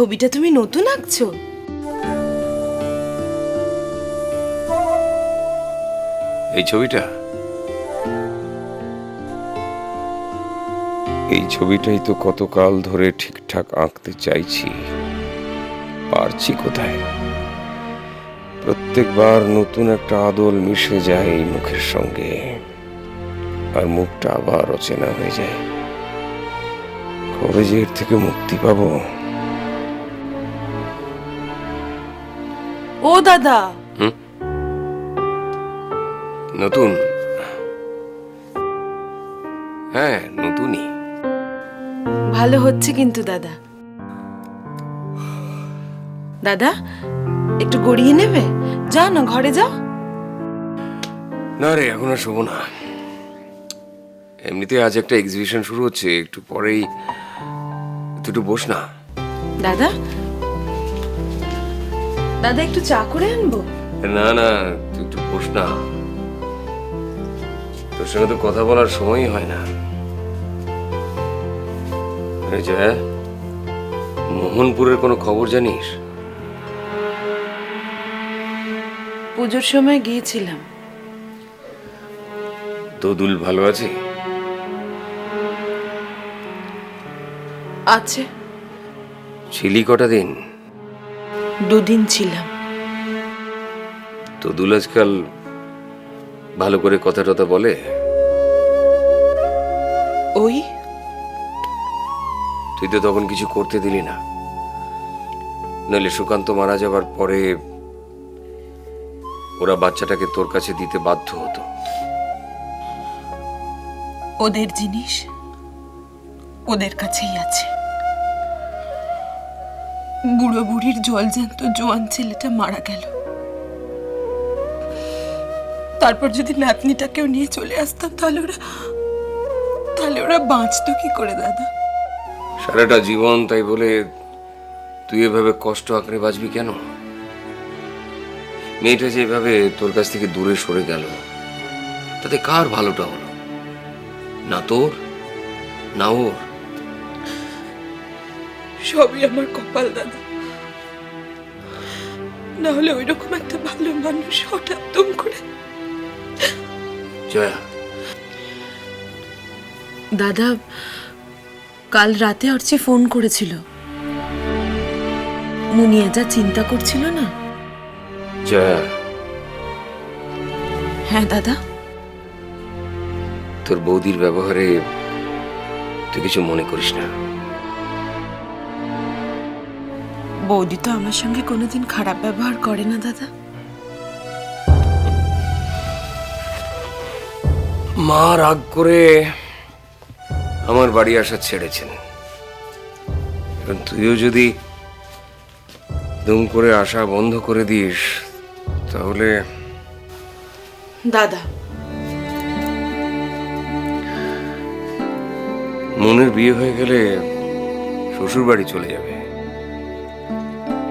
ছবিটা তুমি নতুন আঁকছো? এই ছবিটা? এই ছবিটাই তো কতকাল ধরে ঠিকঠাক আঁকতে চাইছি। পারছি কোথায়? প্রত্যেকবার নতুন একটা আদল মিশে যায় এই মুখের সঙ্গে, আর মুখটা আবার অচেনা হয়ে যায়। কবে যে এর থেকে মুক্তি পাবো? ও দাদা। নতুন? হ্যাঁ নতুনই। ভালো হচ্ছে কিন্তু দাদা। দাদা একটু গড়িয়ে নেবে? যা না ঘরে যাও। না রে এখন আর শোবো না। এমনিতে আজ একটা এক্সিবিশন শুরু হচ্ছে একটু পরেই তুই একটু বস না। দাদা দাদা একটু চা করে আনব? না না তুই একটু বস না। তোর সঙ্গে তো কথা বলার সময়ই হয় না। এই যে মোহনপুরের কোনো খবর জানিস? পুজোর সময় গিয়েছিলাম। দোদুল ভালো আছে? আছে। ছিলি কটা দিন? দুদিন ছিলাম। দোদুল আজকাল ভালো করে কথা টথা বলে? ওই? তুই তো তখন কিছু করতে দিলি না। নইলে সুকান্ত মারা যাবার পরে ওরা বাচ্চাটাকে তোর কাছে দিতে বাধ্য হতো। ওদের জিনিস ওদের কাছেই আছে। বুড়ো বুড়ির জল জ্যান্ত জোয়ান ছেলেটা মারা গেল। তারপর যদি নাতনিটাকেও নিয়ে চলে আসতাম তাহলে ওরা তাহলে ওরা বাঁচতো কি করে, দাদা? সারাটা জীবন তাই বলে তুই এভাবে কষ্ট আঁকড়ে বাঁচবি কেন? মেয়েটা যেভাবে তোর কাছ থেকে দূরে সরে গেল, তাতে কার ভালোটা হলো? না তোর, না ওর? সবই আমার কপাল দাদা। না হলে ওই রকম একটা ভালো মানুষ হঠাৎ তুম করে জয়া। দাদা কাল রাতে অর্চি ফোন করেছিল। মুনিয়া যা চিন্তা করছিল না? জয়া। হ্যাঁ দাদা। তোর বৌদির ব্যবহারে তুই কিছু মনে করিস না। বৌদি তো আমার সঙ্গে কোনোদিন খারাপ ব্যবহার করে না দাদা। মা রাগ করে আমার বাড়ি আসা ছেড়েছেন। তুইও যদি দুম করে আসা বন্ধ করে দিস তাহলে দাদা। মনের বিয়ে হয়ে গেলে শ্বশুর বাড়ি চলে যাবে।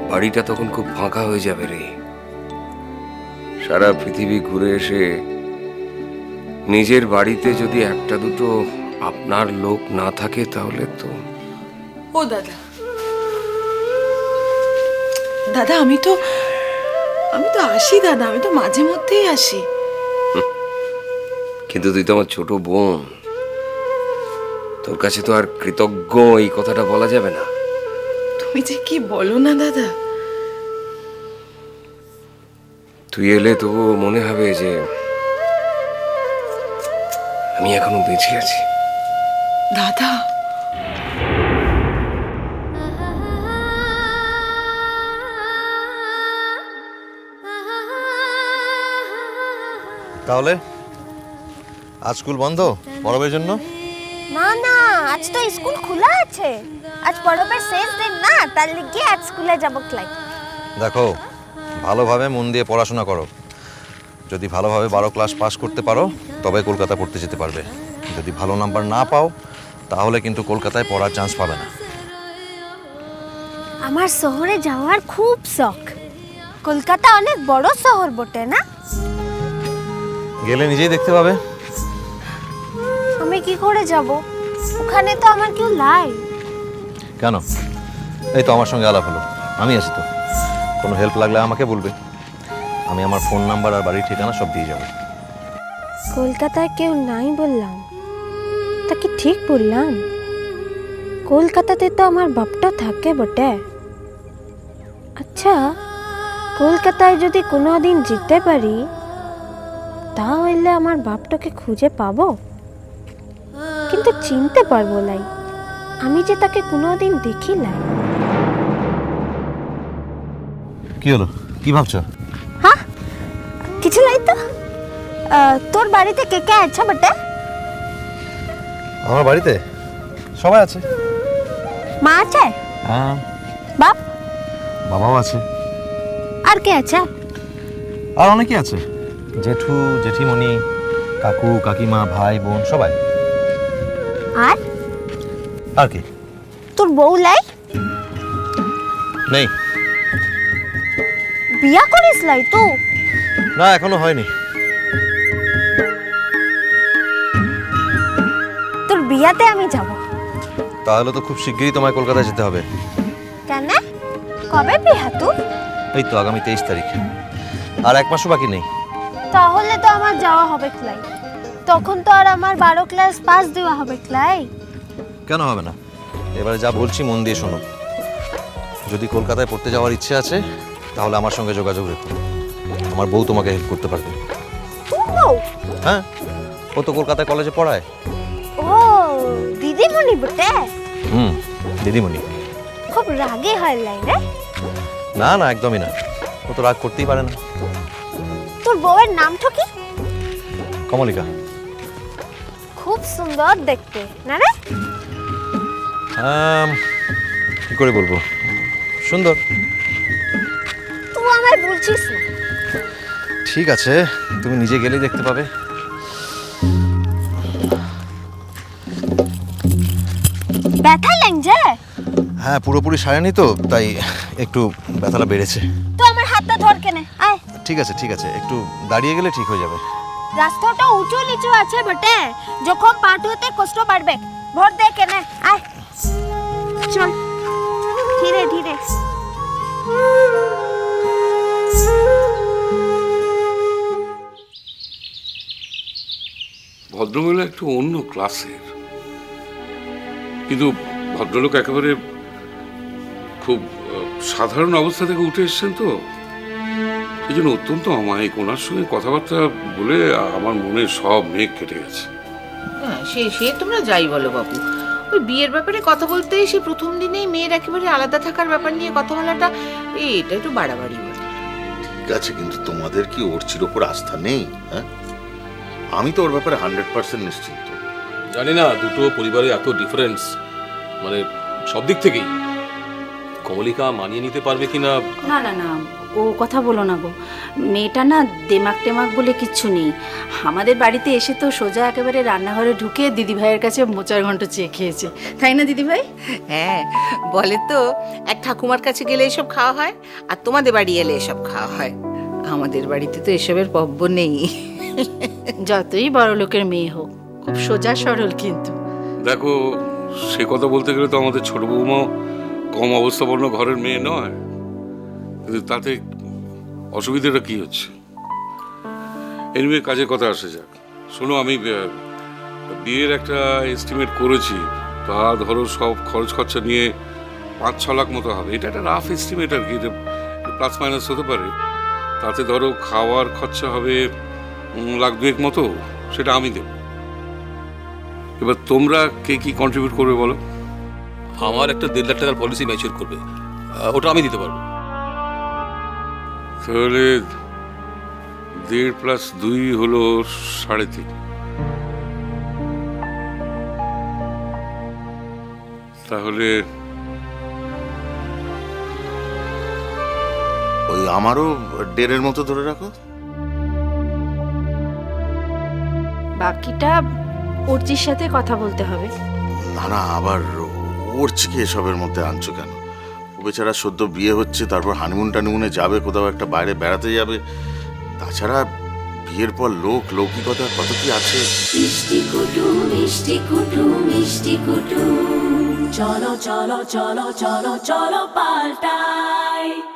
বাড়িটা তখন খুব ফাঁকা হয়ে যাবে রে। সারা পৃথিবী ঘুরে এসে নিজের বাড়িতে যদি একটা দুটো আপনার লোক না থাকে তাহলে তো ও দাদা। দাদা আমি তো আমি তো আসি দাদা আমি তো মাঝে মধ্যেই আসি। কিন্তু তুই তো আমার ছোট বোন। তোর কাছে তো আর কৃতজ্ঞ এই কথাটা বলা যাবে না। তুমি যে কি বলো না দাদা? তুই এলে তবু মনে হবে যে আমি এখনও বেঁচে আছি। দাদা। তাহলে আজ স্কুল বন্ধ পরবের জন্য? না না আজ তো স্কুল খোলা আছে। আজ পরবের শেষ দিন না তার লিগে আজ স্কুলে যাব ক্লাই দেখো ভালোভাবে মন দিয়ে পড়াশোনা করো। যদি ভালোভাবে বারো ক্লাস পাস করতে পারো তবে কলকাতা পড়তে যেতে পারবে। যদি ভালো নাম্বার না পাও তাহলে কিন্তু কলকাতায় পড়ার চান্স পাবে না। আমার শহরে যাওয়ার খুব শখ। কলকাতা অনেক বড় শহর বটে না? গেলে নিজেই দেখতে পাবে। আমি কি করে যাব? ওখানে তো আমার কেউ লাই কেন? এই তো আমার সঙ্গে আলাপ হলো। আমি আছি তো। কোনো হেল্প লাগলে আমাকে বলবে। আমি আমার ফোন নাম্বার আর বাড়ির ঠিকানা সব দিয়ে যাব। কলকাতায় কেউ নাই বললাম। তা কি ঠিক বললাম? কলকাতাতে তো আমার বাপটা থাকে বটে। আচ্ছা কলকাতায় যদি কোনো দিন যেতে পারি, তাহলে আমার বাপটাকে খুঁজে পাবো? কিন্তু চিনতে পারব লাই আমি যে তাকে কোনোদিন দেখি লাই কি হলো? কি ভাবছ? হ্যাঁ কিছু নাই তো। তোর বাড়িতে কে কে আছে বটে? আমার বাড়িতে? সবাই আছে। মা আছে? হ্যাঁ। বাপ? বাবাও আছে। আর কে আছে? আর অনেকে আছে। জেঠু জেঠিমণি কাকু কাকিমা ভাই বোন সবাই। আর? আর কি? তোর বউ লাই নেই। বিয়া করিস লাই তো। না এখনও হয়নি। তোর বিয়াতে আমি যাব। তাহলে তো খুব শিগগিরই তোমায় কলকাতায় যেতে হবে। কেন? কবে বিয়া তুই এই তো আগামী তেইশ তারিখ। আর এক মাসও বাকি নেই। তাহলে তো আমার যাওয়া হবে ক্লাই। তখন তো আর আমার বারো ক্লাস পাস দেওয়া হবে ক্লাই। কেন হবে না? এবারে যা বলছি মন দিয়ে শোনো। যদি কলকাতায় পড়তে যাওয়ার ইচ্ছে আছে তাহলে আমার সঙ্গে যোগাযোগ রেখো। আমার বউ তোমাকে হেল্প করতে পারবে। হ্যাঁ? ও তো কলকাতায় কলেজে পড়ায়। ও দিদিমণি বটে? হুম দিদিমণি। খুব রাগে হয় লাই রে। না না একদমই না। ও তো রাগ করতেই পারে না। তোর বউয়ের নামটা কি? কমলিকা। খুব সুন্দর দেখতে না রে? কি করে বলব? সুন্দর। বলছিস না? ঠিক আছে তুমি নিজে গেলেই দেখতে পাবে। ব্যথা লাগছে? হ্যাঁ পুরোপুরি সারেনি তো তাই একটু ব্যথাটা বেড়েছে। তো আমার হাতটা ধর কেনে আয়। ঠিক আছে ঠিক আছে একটু দাঁড়িয়ে গেলে ঠিক হয়ে যাবে। রাস্তাটা উঁচু নিচু আছে বটে যখন পাট হতে কষ্ট বাড়বে। ভর দে কেনে আয়। চল ধীরে ধীরে। ভদ্রমহিলা একটু অন্য ক্লাসের। কিন্তু ভদ্রলোক একেবারে খুব সাধারণ অবস্থা থেকে উঠে এসছেন তো। সেই জন্য অত্যন্ত অমায়িক। ওনার সঙ্গে কথাবার্তা বলে আমার মনে সব মেঘ কেটে গেছে। হ্যাঁ সে সে তোমরা যাই বলো বাবু। ওই বিয়ের ব্যাপারে কথা বলতে এসে প্রথম দিনেই মেয়ের একেবারে আলাদা থাকার ব্যাপার নিয়ে কথা বলাটা এই, এটা একটু বাড়াবাড়ি। ঠিক আছে কিন্তু তোমাদের কি ওরচির ওপর আস্থা নেই হ্যাঁ? আমি তো ওর ব্যাপারে হান্ড্রেড পার্সেন্ট নিশ্চিন্ত। জানি না দুটো পরিবারে এত ডিফারেন্স মানে সব দিক থেকেই। কমলিকা মানিয়ে নিতে পারবে কিনা? না না না ও কথা বলো না গো। মেয়েটা না দেমাক টেমাক বলে কিচ্ছু নেই। আমাদের বাড়িতে এসে তো সোজা একেবারে রান্নাঘরে ঢুকে দিদিভাইয়ের কাছে মোচার ঘন্ট চেয়ে খেয়েছে। তাই না দিদিভাই? হ্যাঁ বলে তো এক ঠাকুমার কাছে গেলে এসব খাওয়া হয় আর তোমাদের বাড়ি এলে এসব খাওয়া হয়। আমাদের বাড়িতে তো এসবের পব্য নেই। যতই বড় লোকের মেয়ে হোক খুব সোজা সরল কিন্তু। দেখো সে কথা বলতে গেলে তো আমাদের ছোট বৌমাও কম অবস্থাপন্ন ঘরের মেয়ে নয়। কিন্তু তাতে অসুবিধাটা কি হচ্ছে? এনিওয়ে কাজের কথা আসে যাক। শোনো আমি বিয়ের একটা এস্টিমেট করেছি। তা ধরো সব খরচ খরচা নিয়ে পাঁচ ছ লাখ মতো হবে। এটা একটা রাফ এস্টিমেট আর কি এটা প্লাস মাইনাস হতে পারে। তাতে ধরো খাওয়ার খরচা হবে লাখ দুয়েক মতো সেটা আমি দেবো। এবার তোমরা কে কি কন্ট্রিবিউট করবে বলো? আমার একটা দেড় লাখ টাকার পলিসি ম্যাচিউর করবে। ওটা আমি দিতে পারব। তাহলে দেড় প্লাস দুই হলো সাড়ে তিন। তাহলে আমারও ডেরের মতো ধরে রাখো। বাকিটা অর্জির সাথে কথা বলতে হবে। না না আবার ওরচিকে এসবের মধ্যে আনছো কেন? ও বেচারা সদ্য বিয়ে হচ্ছে তারপর হানিমুন টানিমুনে যাবে কোথাও একটা বাইরে বেড়াতে যাবে। তাছাড়া বিয়ের পর লোক লৌকিকতা কত কি আছে? মিষ্টি কুটু মিষ্টি কুটু মিষ্টি কুটু cholo, cholo, cholo, cholo, cholo, paltai.